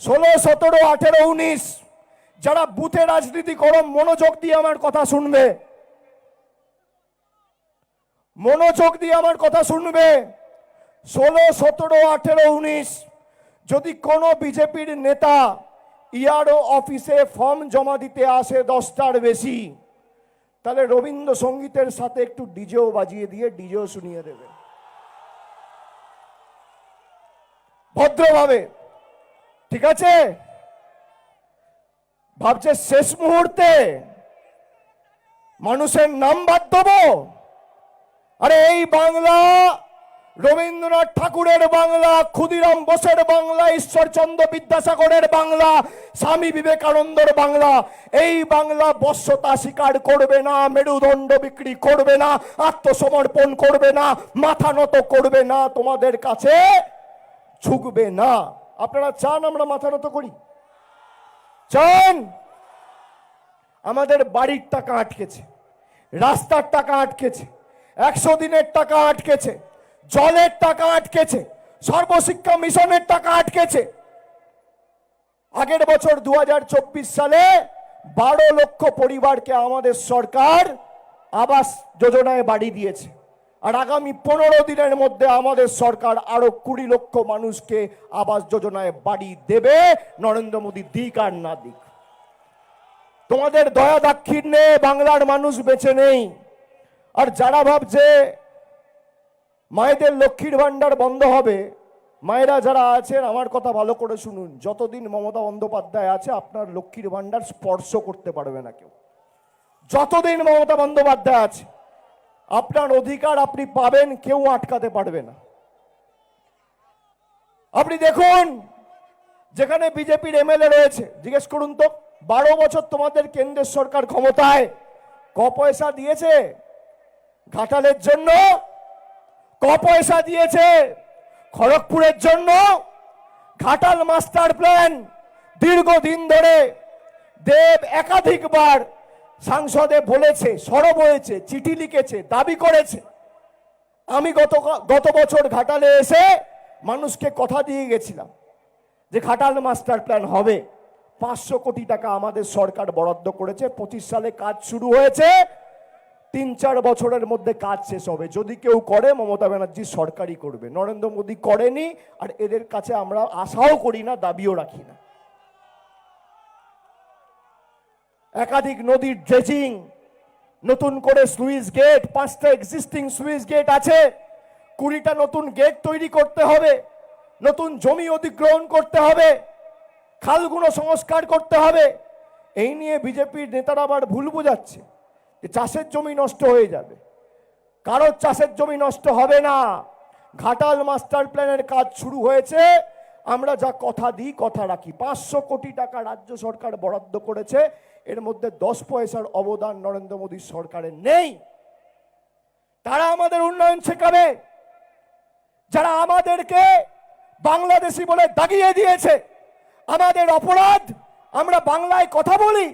ষোলো, সতেরো, আঠেরো, উনিশ, যারা বুথে রাজনীতি করো, মনোযোগ দিয়ে আমার কথা শুনবে। মনোযোগ দিয়ে আমার কথা শুনবে। ষোলো, সতেরো, আঠেরো, উনিশ, যদি কোনো বিজেপির নেতা ইয়ারও অফিসে ফর্ম জমা দিতে আসে দশটার বেশি, তাহলে রবীন্দ্রসঙ্গীতের সাথে একটু ডিজেও বাজিয়ে দিয়ে ডিজেও শুনিয়ে দেবে। ভদ্রভাবে। ঠিক আছে? ভাবছে শেষ মুহূর্তে মানুষের নাম বাদ দেবো। আরে এই বাংলা, রবীন্দ্রনাথ ঠাকুরের বাংলা, ক্ষুদিরাম বোসের বাংলা, ঈশ্বরচন্দ্র বিদ্যাসাগরের বাংলা, স্বামী বিবেকানন্দর বাংলা, এই বাংলা বশ্যতা স্বীকার করবে না, মেরুদণ্ড বিক্রি করবে না, আত্মসমর্পণ করবে না, মাথা নত করবে না, তোমাদের কাছে ঝুঁকবে না। আপনারা চান আমরা মাথা নত করি? চান! আমাদের বাড়ির টাকা আটকেছে, রাস্তার টাকা আটকেছে, একশো দিনের টাকা আটকেছে, জলের টাকা আটকেছে, সর্বশিক্ষা মিশনের টাকা আটকেছে। আগের বছর দু হাজার চব্বিশ সালে বারো লক্ষ পরিবারকে আমাদের সরকার আবাস যোজনায় বাড়ি দিয়েছে। আর আগামী পনেরো দিনের মধ্যে আমাদের সরকার আরও কুড়ি লক্ষ মানুষকে আবাস যোজনায় বাড়ি দেবে। নরেন্দ্র মোদী দিক আর না দিক। তোমাদের দয়া দাক্ষিণ্যে বাংলার মানুষ বেঁচে নেই। আর যারা ভাবছে মায়েদের লক্ষ্মীর ভাণ্ডার বন্ধ হবে, মায়েরা যারা আছেন, আমার কথা ভালো করে শুনুন। যতদিন মমতা বন্দ্যোপাধ্যায় আছে, আপনার লক্ষ্মীর ভাণ্ডার স্পর্শ করতে পারবে না কেউ। যতদিন মমতা বন্দ্যোপাধ্যায় আছে আপনার অধিকার আপনি পাবেন, কেউ আটকাতে পারবে না। আপনি দেখুন, যেখানে বিজেপির এমএলএ রয়েছে, জিজ্ঞেস করুন তো, বারো বছর তোমাদের কেন্দ্রের সরকার ক্ষমতায়, ক পয়সা দিয়েছে ঘাটালের জন্য, ক পয়সা দিয়েছে খড়গপুরের জন্য, ঘাটাল মাস্টার প্ল্যান দীর্ঘদিন ধরে, দেব একাধিকবার সাংসদে বলেছে, সরব হয়েছে, চিঠি লিখেছে, দাবি করেছে। আমি গত গত বছর ঘাটালে এসে মানুষকে কথা দিয়ে গেছিলাম যে ঘাটাল মাস্টার প্ল্যান হবে। পাঁচশো কোটি টাকা আমাদের সরকার বরাদ্দ করেছে, পঁচিশ সালে কাজ শুরু হয়েছে, তিন চার বছরের মধ্যে কাজ শেষ হবে। যদি কেউ করে, মমতা ব্যানার্জি সরকারই করবে। নরেন্দ্র মোদী করেনি, আর এদের কাছে আমরা আশাও করি না, দাবিও রাখি না। একাধিক নদীর ড্রেজিং নতুন করে সুইচ গেট পাঁচটা এক্সিস্টিং সুইচ গেট আছে। কুড়িটা নতুন গেট তৈরি করতে হবে, নতুন জমি অধিগ্রহণ করতে হবে, খালগুলো সংস্কার করতে হবে। এই নিয়ে বিজেপির নেতারা আবার ভুল বোঝাচ্ছে যে চাষের জমি নষ্ট হয়ে যাবে। কারোর চাষের জমি নষ্ট হবে না। ঘাটাল মাস্টার প্ল্যানের কাজ শুরু হয়েছে। আমরা যা কথা দিই, কথা রাখি। পাঁচশো কোটি টাকা রাজ্য সরকার বরাদ্দ করেছে। এর মধ্যে দশ পয়সার অবদান নরেন্দ্র মোদী সরকারের নেই। তারা আমাদের উন্নয়ন শেখাবে। যারা আমাদেরকে বাংলাদেশি বলে দাগিয়ে দিয়েছে, আমাদের অপরাধ, আমরা বাংলায় কথা বলি